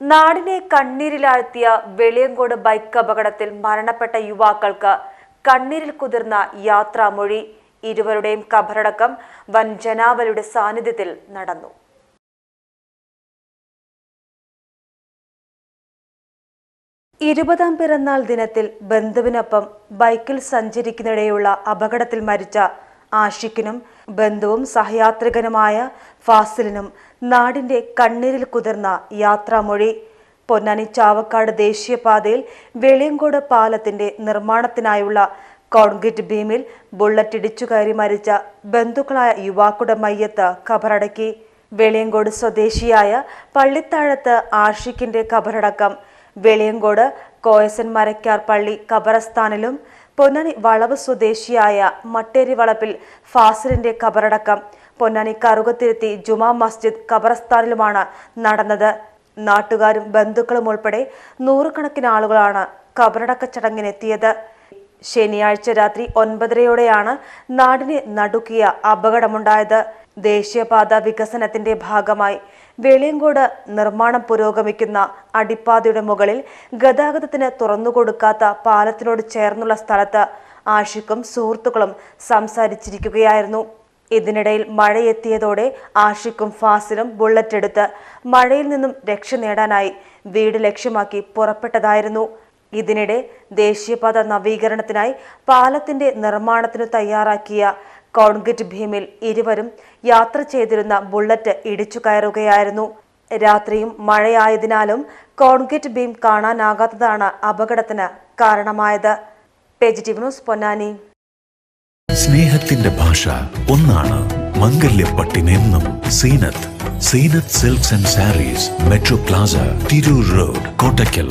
നാടിനെ കണ്ണീരിലാഴ്ത്തിയ വെളിയങ്കോട് ബൈക്ക് അപകടത്തിൽ മരണപ്പെട്ട യുവാക്കൾക്ക് കണ്ണീരിൽ കുതിർന്ന യാത്രാമൊഴി ഇരുവരുടെയും കബറടക്കം വൻ ജനാവലിയുടെ സാന്നിധ്യത്തിൽ നടന്നു. ഇരുപതാം പിറന്നാൾ ദിനത്തിൽ ബന്ധുവിനൊപ്പം ബൈക്കിൽ സഞ്ചരിക്കുന്നിടെയുള്ള അപകടത്തിൽ മരിച്ച ആഷിഖിനും ബന്ധുവും സഹയാത്രികനുമായ ഫാസിലിനും നാടിന്റെ കണ്ണീരിൽ കുതിർന്ന യാത്രാമൊഴി. പൊന്നാനി ചാവക്കാട് ദേശീയപാതയിൽ വെളിയങ്കോട് പാലത്തിന്റെ നിർമ്മാണത്തിനായുള്ള കോൺക്രീറ്റ് ബീമിൽ ബുള്ളറ്റ് ഇടിച്ചുകയറി മരിച്ച ബന്ധുക്കളായ യുവാക്കളുടെ മയ്യത്ത് ഖബറടക്കി വെളിയങ്കോട് സ്വദേശിയായ പള്ളിത്താഴത്ത് ആഷിഖിന്റെ ഖബറടക്കം വെളിയങ്കോട് കോയസൻ മരക്കാർ പള്ളി ഖബറസ്ഥാനിലും പൊന്നാനി വളവ് സ്വദേശിയായ മട്ടേരി വളപ്പിൽ ഫാസിലിന്റെ ഖബറടക്കം പൊന്നാനി കറുകത്തിരുത്തി ജുമാ മസ്ജിദ് ഖബറസ്ഥാനിലുമാണ് നടന്നത്. നാട്ടുകാരും ബന്ധുക്കളും ഉൾപ്പെടെ നൂറുകണക്കിന് ആളുകളാണ് ഖബറടക്ക ചടങ്ങിനെത്തിയത്. ശനിയാഴ്ച രാത്രി ഒൻപതരയോടെയാണ് നാടിനെ നടുക്കിയ അപകടമുണ്ടായത്. ദേശീയപാത വികസനത്തിന്റെ ഭാഗമായി വെളിയങ്കോട് നിർമ്മാണം പുരോഗമിക്കുന്ന അടിപ്പാതയുടെ മുകളിൽ ഗതാഗതത്തിന് തുറന്നുകൊടുക്കാത്ത പാലത്തിനോട് ചേർന്നുള്ള സ്ഥലത്ത് ആഷിക്കും സുഹൃത്തുക്കളും സംസാരിച്ചിരിക്കുകയായിരുന്നു. ഇതിനിടയിൽ മഴയെത്തിയതോടെ ആഷിക്കും ഫാസിലും ബുള്ളറ്റ് എടുത്ത് മഴയിൽ നിന്നും രക്ഷ നേടാനായി വീട് ലക്ഷ്യമാക്കി പുറപ്പെട്ടതായിരുന്നു. ഇതിനിടെ ദേശീയപാത നവീകരണത്തിനായി പാലത്തിന്റെ നിർമ്മാണത്തിന് തയ്യാറാക്കിയ കോൺക്രീറ്റ് ഭീമിൽ ഇരുവരും യാത്ര ചെയ്തിരുന്ന ബുള്ളറ്റ് ഇടിച്ചു കയറുകയായിരുന്നു. രാത്രിയും മഴയായതിനാലും കോൺക്രീറ്റ് ഭീം കാണാനാകാത്തതാണ് അപകടത്തിന് കാരണമായത്. ന്യൂസ് പൊന്നാനി. സ്നേഹത്തിന്റെ ഭാഷ ഒന്നാണ്. മംഗല്യപ്പട്ടിനെന്നും Zeenath. Zeenath silks and saris metro plaza Tirur road Kottakkal.